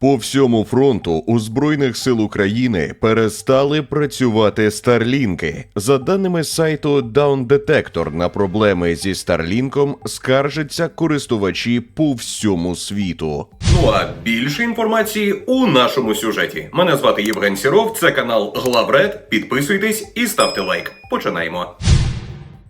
По всьому фронту у Збройних сил України перестали працювати старлінки. За даними сайту Down Detector, на проблеми зі старлінком скаржаться користувачі по всьому світу. Ну а більше інформації у нашому сюжеті. Мене звати Євген Сіров, це канал Главред. Підписуйтесь і ставте лайк. Починаємо.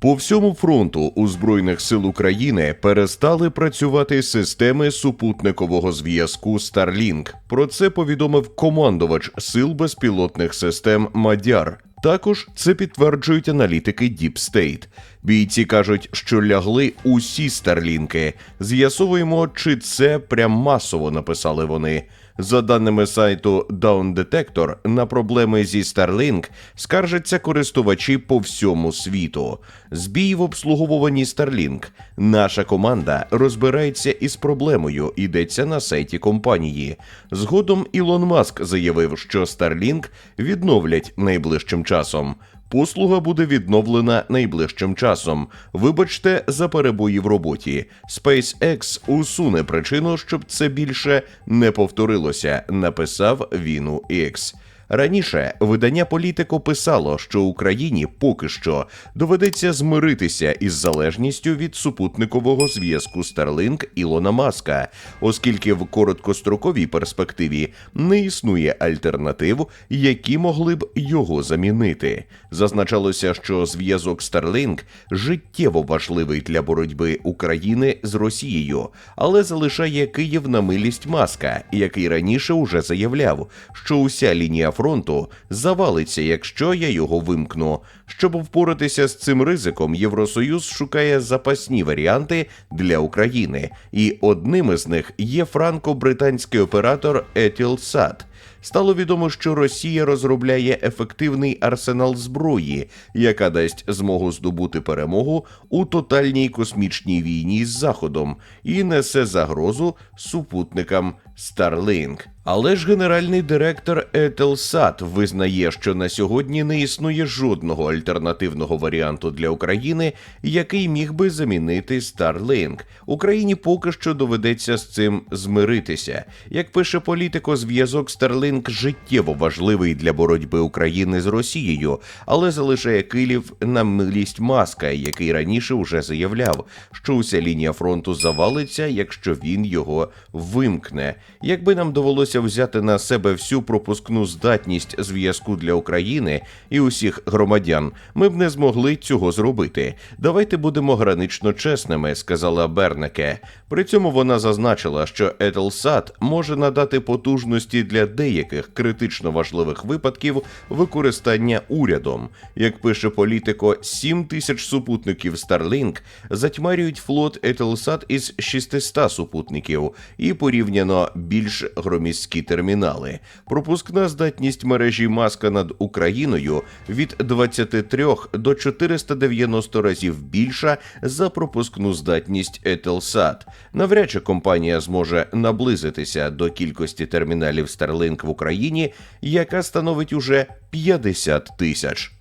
По всьому фронту у Збройних сил України перестали працювати системи супутникового зв'язку Starlink. Про це повідомив командувач сил безпілотних систем Мадяр. Також це підтверджують аналітики Deep State. Бійці кажуть, що лягли усі старлінки. З'ясовуємо, чи це прям масово написали вони. За даними сайту Down Detector, на проблеми зі Starlink скаржаться користувачі по всьому світу. Збій в обслуговуванні Starlink. Наша команда розбирається із проблемою. Йдеться на сайті компанії. Згодом Ілон Маск заявив, що Starlink відновлять найближчим часом. Послуга буде відновлена найближчим часом. Вибачте за перебої в роботі. SpaceX усуне причину, щоб це більше не повторилося. Написав він у X. Раніше видання Політико писало, що Україні поки що доведеться змиритися із залежністю від супутникового зв'язку Starlink Ілона Маска, оскільки в короткостроковій перспективі не існує альтернатив, які могли б його замінити. Зазначалося, що зв'язок Starlink життєво важливий для боротьби України з Росією, але залишає Київ на милість Маска, який раніше уже заявляв, що уся лінія фронту завалиться, якщо я його вимкну. Щоб впоратися з цим ризиком, Євросоюз шукає запасні варіанти для України, і одним із них є франко-британський оператор Eutelsat. Стало відомо, що Росія розробляє ефективний арсенал зброї, яка дасть змогу здобути перемогу у тотальній космічній війні з Заходом і несе загрозу супутникам Starlink. Але ж генеральний директор Eutelsat визнає, що на сьогодні не існує жодного альтернативного варіанту для України, який міг би замінити Starlink. Україні поки що доведеться з цим змиритися. Як пише політико, зв'язок Starlink життєво важливий для боротьби України з Росією, але залишає Київ на милість Маска, який раніше вже заявляв, що уся лінія фронту завалиться, якщо він його вимкне. Якби нам довелося взяти на себе всю пропускну здатність зв'язку для України і усіх громадян, ми б не змогли цього зробити. Давайте будемо гранично чесними, сказала Бернеке. При цьому вона зазначила, що Eutelsat може надати потужності для деяких критично важливих випадків використання урядом. Як пише політико, 7 тисяч супутників Starlink затьмарюють флот Eutelsat із 600 супутників і порівняно більш громіські термінали. Пропускна здатність мережі Маска над Україною від 23 до 490 разів більша за пропускну здатність Eutelsat. Навряд чи компанія зможе наблизитися до кількості терміналів Starlink в Україні, яка становить уже 50 тисяч.